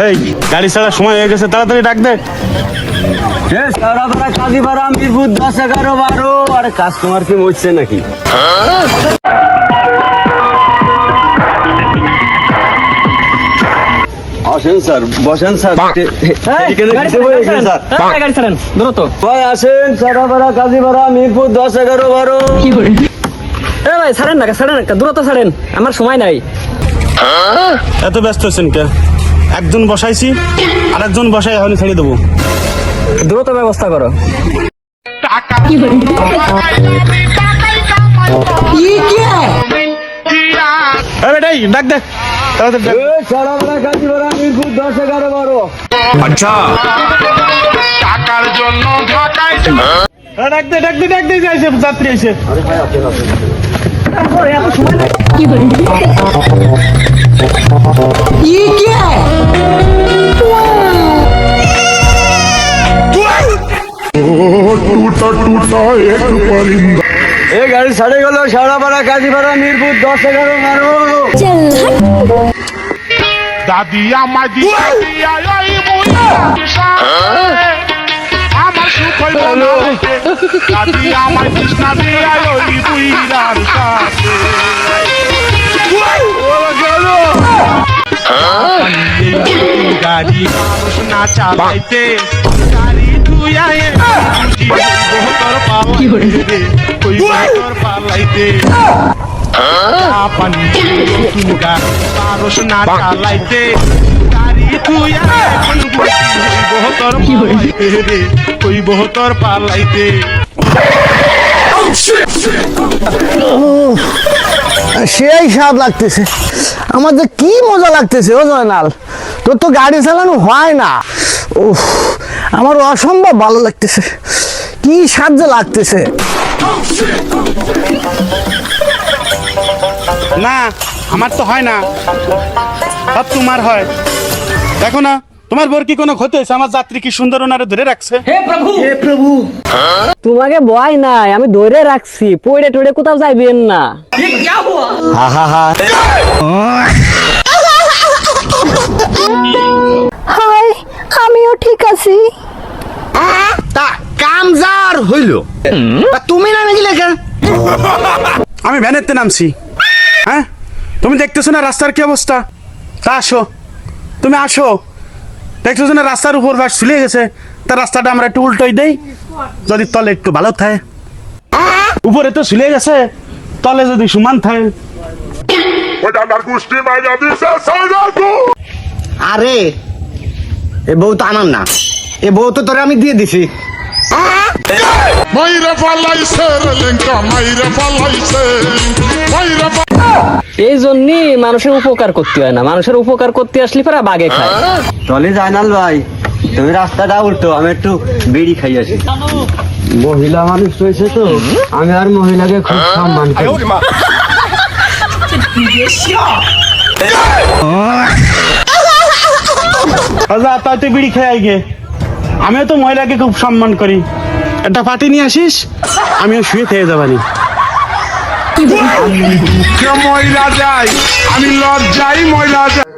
এই গাড়ি ছাড়ার সময় হয়ে গেছে তাড়াতাড়ি ডাক দে। ভাড়া মিরপুর দশ এগারো বারো। আর কাস্টমার কি মরছে নাকি? আসেন স্যার বসেন স্যার। হয়ে ভাই আসেন মিরপুর দশ এগারো বারো। এ ভাই ছাড়েন না ছাড়েন না দ্রুত ছাড়েন আমার সময় নাই। এত ব্যস্ত আছেন কে? একজন বসাইছি আর একজন বসাই এখন ছেড়ে দেবো দ্রুত ব্যবস্থা করো বেটাই ডাক দে তাড়াতাড়ি ডাক। এই সারা ভাড়া কাজী ভাড়া মিরপুর দশ এগারো বারো টাকার জন্য ঢাকায় ডাক দে ডাক দে ডাক দে যাইছে যাত্রী এসে এই গাড়ি ছাড়ে গেল সারা ভাড়া মিরপুর দশ এগারো বারো। দাদি আমার মুই আমার সুখ দাদি গাড়ি মানুষ না চালাইতে গাড়ি ধুয়ায়ে তোর পালাইতে হইব তোর পালাইতে। পানি তুগা মানুষ না চালাইতে গাড়ি তোর পালাইতে রে তোর পালাইতে। সেই স্বাদ লাগতেছে। আমাদের কি মজা লাগতেছে ও জয়নাল। তোর তো গাড়ি চালানো হয় না। উফ আমার অসম্ভব ভালো লাগতেছে। কি সাহায্য লাগতেছে? না আমার তো হয় না। সব তোমার হয়। দেখো না তোমার বোর কি কোনো ক্ষতি হয়েছে? আমার যাত্রী কি সুন্দর ওনারে ধরে রাখছে? তোমাকে ভয় নাই আমি ধরে রাখছি। পড়ে টড়ে কোথাও যাইবেন না। হাই আছি তা কাম যার হইল। তা তুমি নামে গেলে কেন? আমি ভ্যানেতে নামছি। হ্যাঁ? তুমি দেখতেছো না রাস্তার কি অবস্থা? তা আসো। তুমি আসো। দেখতেছো না রাস্তার উপর বাস ঝুলে গেছে? তা রাস্তাটা আমরা একটু উল্টোই দেই। যদি তলে একটু ভালো থাকে। উপরে তো ঝুলে গেছে। তলে যদি সমান থাকে। আরে এ বউ তো আমার না। এ বউ তো তোরে আমি দিয়ে দিছি। মাইরা ফালাইছে রে লেঙ্কা মাইরা ফালাইছে মাইরা এই জন্যই মানুষের উপকার করতে হয় না। মানুষের উপকার করতে আসলে পরে বাগে খায়। চলে জানাল ভাই তুমি রাস্তাটা উল্টো আমি একটু বিড়ি খাই আসি। মহিলা মানুষ রয়েছে তো আমি আর মহিলাকে খুব সম্মান করি। আচ্ছা তাই তুই বিড়ি খেয়ে আইগে আমিও তো মহিলাকে খুব সম্মান করি। একটা পাতি নিয়ে আসিস, আমিও শুয়ে খেয়ে যাবানি। মহিলা যাই আমি লজ্জাই মহিলা যাই